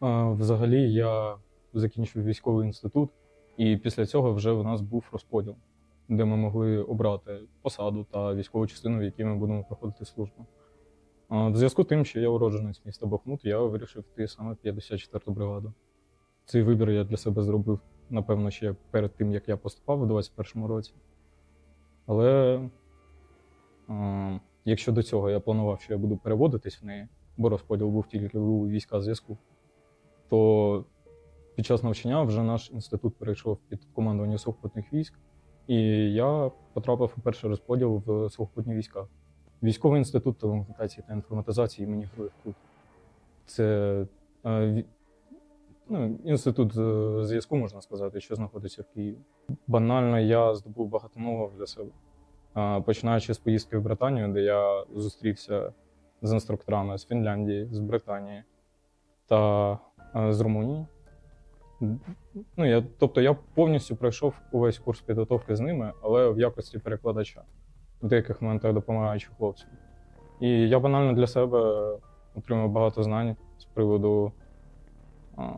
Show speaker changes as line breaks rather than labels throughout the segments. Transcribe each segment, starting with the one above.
Взагалі я закінчив військовий інститут, і після цього вже у нас був розподіл, де ми могли обрати посаду та військову частину, в якій ми будемо проходити службу. В зв'язку з тим, що я уродженець міста Бахмут, я вирішив йти саме 54-ту бригаду. Цей вибір я для себе зробив, напевно, ще перед тим, як я поступав у 21-му році. Але якщо до цього я планував, що я буду переводитись в неї, бо розподіл був тільки у війська зв'язку, то під час навчання вже наш інститут перейшов під командування сухопутних військ, і я потрапив у перший розподіл в сухопутні війська. Військовий інститут телекомунікації та інформатизації імені Героїв Крут. Це е, ну, інститут е, зв'язку, можна сказати, що знаходиться в Києві. Банально я здобув багато нового для себе. Починаючи з поїздки в Британію, де я зустрівся з інструкторами з Фінляндії, з Британії та з Румунії. Ну, я, тобто я повністю пройшов увесь курс підготовки з ними, але в якості перекладача, в деяких моментах допомагаючи хлопцям. І я банально для себе отримав багато знань з приводу а,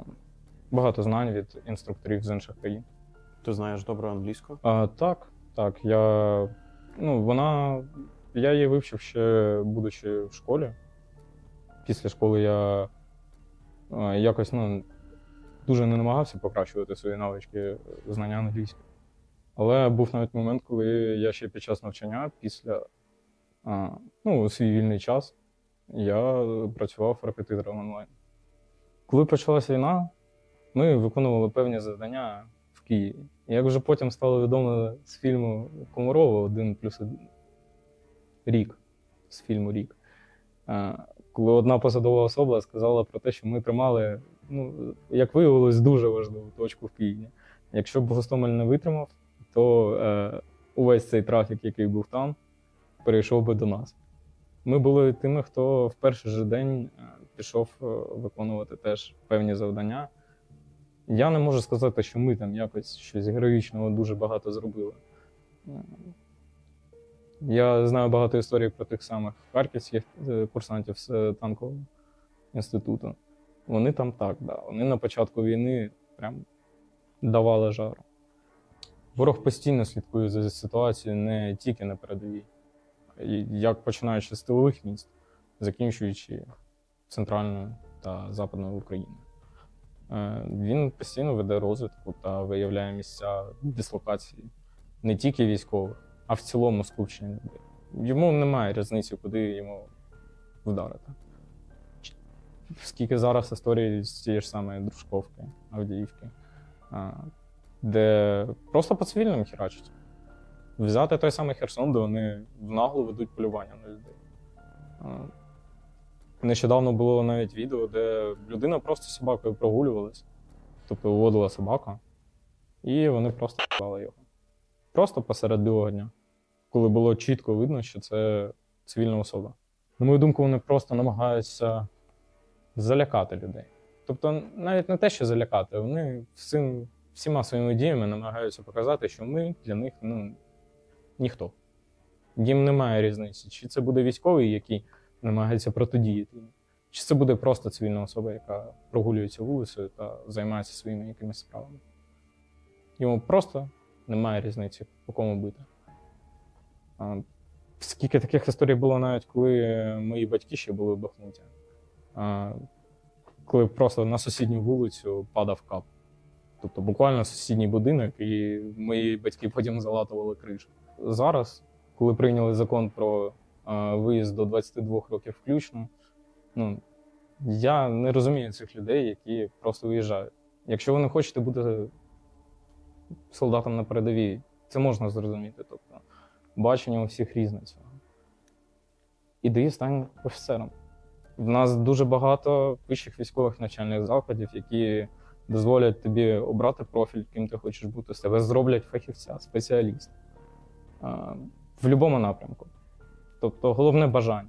багато знань від інструкторів з інших країн.
Ти знаєш добре англійську?
А, так, так. Я, ну, вона, я її вивчив ще будучи в школі. Після школи я якось ну, дуже не намагався покращувати свої навички знання англійської. Але був навіть момент, коли я ще під час навчання, після ну, свій вільний час, я працював репетитором онлайн. Коли почалася війна, ми виконували певні завдання в Києві. Як вже потім стало відомо з фільму Комарова один плюс один рік, з фільму Рік. Е, Коли одна посадова особа сказала про те, що ми тримали, ну, як виявилось, дуже важливу точку в Києві. Якщо б Гостомель не витримав, то е, увесь цей трафік, який був там, перейшов би до нас. Ми були тими, хто в перший же день е, пішов е, виконувати теж певні завдання. Я не можу сказати, що ми там якось щось героїчного дуже багато зробили. Я знаю багато історій про тих самих харківських е, курсантів з е, танкового інституту. Вони там так, да. Вони на початку війни прям давали жару. Ворог постійно слідкує за ситуацією не тільки на передовій, як починаючи з тилових міст, закінчуючи центральною та западною Україною. Е, Він постійно веде розвідку та виявляє місця дислокації не тільки військових, а в цілому скупчення людей. Йому немає різниці, куди йому вдарити. Скільки зараз історій з тієї ж самої Дружковки, Авдіївки, де просто по цивільним херачать. Взяти той самий Херсон, де вони в наглу ведуть полювання на людей. Нещодавно було навіть відео, де людина просто з собакою прогулювалась, тобто виводила собаку, і вони просто вбивали його. Просто посеред білого дня, коли було чітко видно, що це цивільна особа. На мою думку, вони просто намагаються залякати людей. Тобто, навіть не те, що залякати, вони всім, всіма своїми діями намагаються показати, що ми для них ну, ніхто. Їм немає різниці, чи це буде військовий, який намагається протидіяти, чи це буде просто цивільна особа, яка прогулюється вулицею та займається своїми якимись справами. Йому просто немає різниці, по кому бити. Скільки таких історій було навіть коли мої батьки ще були в Бахмуті. Коли просто на сусідню вулицю падав кап. Тобто буквально сусідній будинок, і мої батьки потім залатували кришу. Зараз, коли прийняли закон про виїзд до 22 років включно, ну, я не розумію цих людей, які просто виїжджають. Якщо ви не хочете бути солдатом на передовій, це можна зрозуміти. Тобто, бачення у всіх різне цього. Іди стань офіцером. В нас дуже багато вищих військових навчальних закладів, які дозволять тобі обрати профіль, ким ти хочеш бути, з тебе зроблять фахівця, спеціаліста в будь-якому напрямку. Тобто головне бажання.